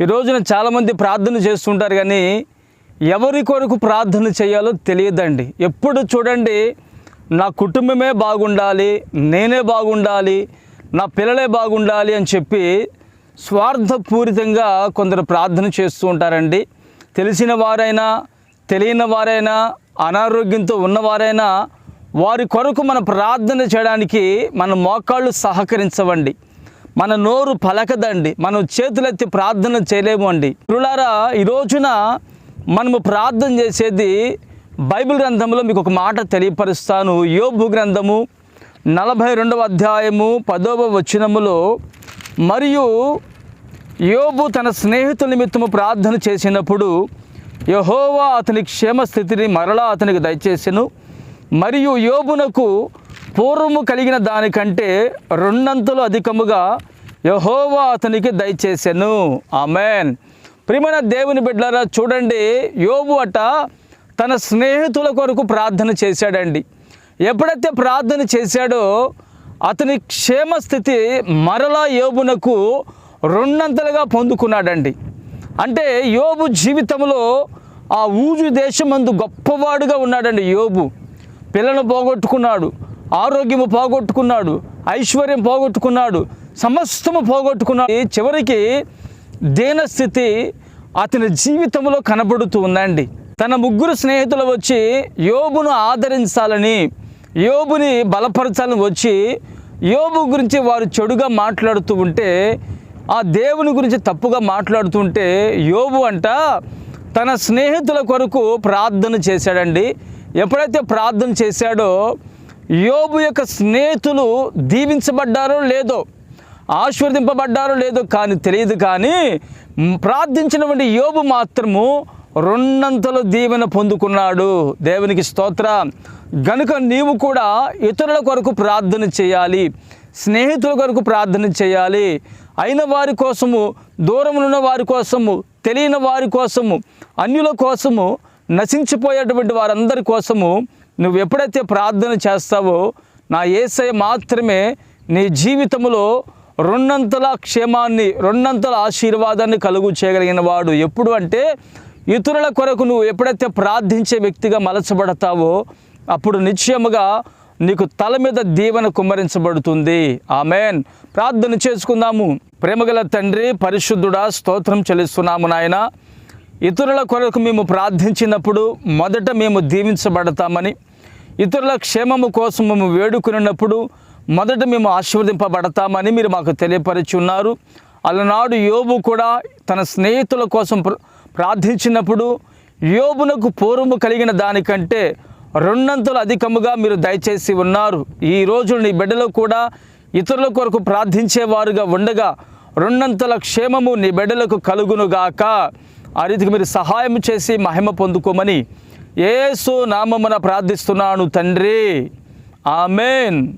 ఈ రోజున చాలామంది ప్రార్థన చేస్తుంటారు కానీ ఎవరి కొరకు ప్రార్థన చేయాలో తెలియదండి. ఎప్పుడు చూడండి నా కుటుంబమే బాగుండాలి నేనే బాగుండాలి నా పిల్లలే బాగుండాలి అని చెప్పి స్వార్థపూరితంగా కొందరు ప్రార్థన చేస్తూ ఉంటారండి. తెలిసిన వారైనా తెలియని వారైనా అనారోగ్యంతో ఉన్నవారైనా వారి కొరకు మన ప్రార్థన చేయడానికి మన మోకాళ్ళు సహకరించవండి. మన నోరు పలకదండి మనం చేతులెత్తి ప్రార్థన చేయలేము అండి. పిల్లారా ఈ రోజున మనము ప్రార్థన చేసేది బైబిల్ గ్రంథంలో మీకు ఒక మాట తెలియపరుస్తాను. యోబు గ్రంథము నలభై రెండవ అధ్యాయము పదవ వచనములో మరియు యోబు తన స్నేహితుల నిమిత్తము ప్రార్థన చేసినప్పుడు యహోవా అతని క్షేమ స్థితిని మరలా అతనికి దయచేసెను. మరియు యోబునకు పూర్వము కలిగిన దానికంటే రెండంతలు అధికముగా యహోవా అతనికి దయచేశాను ఆమెన్. ప్రియమైన దేవుని బిడ్డలారా చూడండి యోబు అట తన స్నేహితుల కొరకు ప్రార్థన చేశాడండి. ఎప్పుడైతే ప్రార్థన చేశాడో అతని క్షేమ స్థితి మరలా యోబునకు రెండంతలుగా పొందుకున్నాడండి. అంటే యోబు జీవితంలో ఆ ఊజు దేశమందు గొప్పవాడుగా ఉన్నాడండి యోబు. పిల్లను పోగొట్టుకున్నాడు. ఆరోగ్యము పోగొట్టుకున్నాడు ఐశ్వర్యం పోగొట్టుకున్నాడు సమస్తము పోగొట్టుకున్నాడు. చివరికి దీనస్థితి అతని జీవితంలో కనబడుతూ ఉందండి. తన ముగ్గురు స్నేహితులు వచ్చి యోబును ఆదరించాలని యోబుని బలపరచాలని వచ్చి యోబు గురించి వారు చెడుగా మాట్లాడుతూ ఉంటే ఆ దేవుని గురించి తప్పుగా మాట్లాడుతుంటే యోబు అంట తన స్నేహితుల కొరకు ప్రార్థన చేశాడండి. ఎప్పుడైతే ప్రార్థన చేశాడో యోబు యొక్క స్నేహితులు దీవించబడ్డారో లేదో ఆశీర్వదింపబడ్డారో లేదో కానీ తెలియదు కానీ ప్రార్థించినటువంటి యోబు మాత్రము రెండంతలు దీవెన పొందుకున్నాడు. దేవునికి స్తోత్ర. గనుక నీవు కూడా ఇతరుల కొరకు ప్రార్థన చేయాలి స్నేహితుల కొరకు ప్రార్థన చేయాలి. అయిన వారి కోసము దూరమునున్న వారి కోసము తెలియని వారి కోసము అన్యుల కోసము నశించిపోయేటువంటి వారందరి కోసము నువ్వు ఎప్పుడైతే ప్రార్థన చేస్తావో నా ఏసై మాత్రమే నీ జీవితంలో రెండంతల క్షేమాన్ని రెండంతల ఆశీర్వాదాన్ని కలుగు చేయగలిగిన వాడు. ఎప్పుడు అంటే ఇతరుల కొరకు నువ్వు ఎప్పుడైతే ప్రార్థించే వ్యక్తిగా మలచబడతావో అప్పుడు నిశ్చయముగా నీకు తల మీద దీవెన కుమ్మరించబడుతుంది. ఆమెన్. ప్రార్థన చేసుకుందాము. ప్రేమగల తండ్రి పరిశుద్ధుడా స్తోత్రం చెల్లిస్తున్నాము నాయన. ఇతరుల కొరకు మేము ప్రార్థించినప్పుడు మొదట మేము దీవించబడతామని ఇతరుల క్షేమము కోసం మేము వేడుకున్నప్పుడు మొదట మేము ఆశీర్వదింపబడతామని మీరు మాకు తెలియపరిచి ఉన్నారు అలనాడు యోబు కూడా తన స్నేహితుల కోసం ప్రార్థించినప్పుడు యోబునకు పూర్వము కలిగిన దానికంటే రెండంతలు అధికముగా మీరు దయచేసి ఉన్నారు. ఈ రోజు నీ బిడ్డలో కూడా ఇతరుల కొరకు ప్రార్థించేవారుగా ఉండగా రెండంతల క్షేమము నీ బిడ్డలకు కలుగునుగాక. ఆ రీతికి మీరు సహాయం చేసి మహిమ పొందుకోమని ఏసు నామమున ప్రార్థిస్తున్నాను తండ్రి. ఆమెన్.